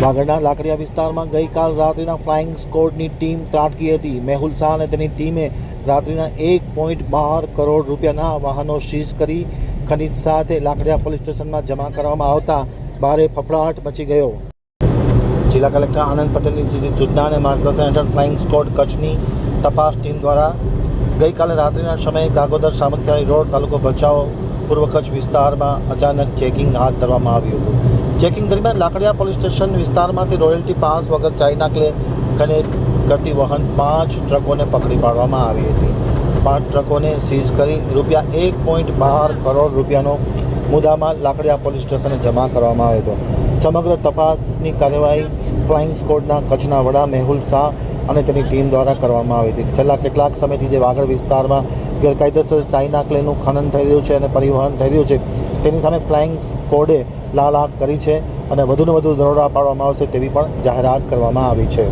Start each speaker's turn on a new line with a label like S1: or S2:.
S1: વાગડના લાકડિયા વિસ્તારમાં ગઈકાલ રાત્રિના ફ્લાઇંગ સ્કોડની ટીમ ત્રાટકી હતી. મેહુલ શાહ અને તેની ટીમે રાત્રિના એક પોઈન્ટ બાર કરોડ રૂપિયાના વાહનો સીઝ કરી ખનીજ સાથે લાકડિયા પોલીસ સ્ટેશનમાં જમા કરવામાં આવતા ભારે ફફડાટ મચી ગયો. જિલ્લા કલેક્ટર આનંદ પટેલની સીધી સૂચના અને માર્ગદર્શન હેઠળ ફ્લાઇંગ સ્કોડ કચ્છની તપાસ ટીમ દ્વારા ગઈકાલે રાત્રિના સમયે ગાગોદર સામખિયાળી રોડ તાલુકો ભચાઉ પૂર્વ કચ્છ વિસ્તારમાં અચાનક ચેકિંગ હાથ ધરવામાં આવ્યું હતું. ચેકિંગ દરમિયાન લાકડિયા પોલીસ સ્ટેશન વિસ્તારમાંથી રોયલ્ટી પાસ વગર ચાઇના ક્લે ખને કરતી વહન પાંચ ટ્રકોને પકડી પાડવામાં આવી હતી. પાંચ ટ્રકોને સીઝ કરી રૂપિયા એક પોઈન્ટ બાર કરોડ રૂપિયાનો મુદ્દામાં લાકડિયા પોલીસ સ્ટેશને જમા કરવામાં આવ્યો હતો. સમગ્ર તપાસની કાર્યવાહી ફ્લાઇંગ સ્કોડના કચ્છના વડા મેહુલ શાહ અને તેની ટીમ દ્વારા કરવામાં આવી હતી. છેલ્લા કેટલાક સમયથી જે વાગડ વિસ્તારમાં ગેરકાયદેસર ચાઇના ક્લેનું ખનન થઈ રહ્યું છે અને પરિવહન થઈ રહ્યું છે. તેની સામે ફ્લાઇંગ સ્કોડે લાલ આંખ કરી છે અને વધુને વધુ દરોડા પાડવામાં આવશે તેવી પણ જાહેરાત કરવામાં આવી છે.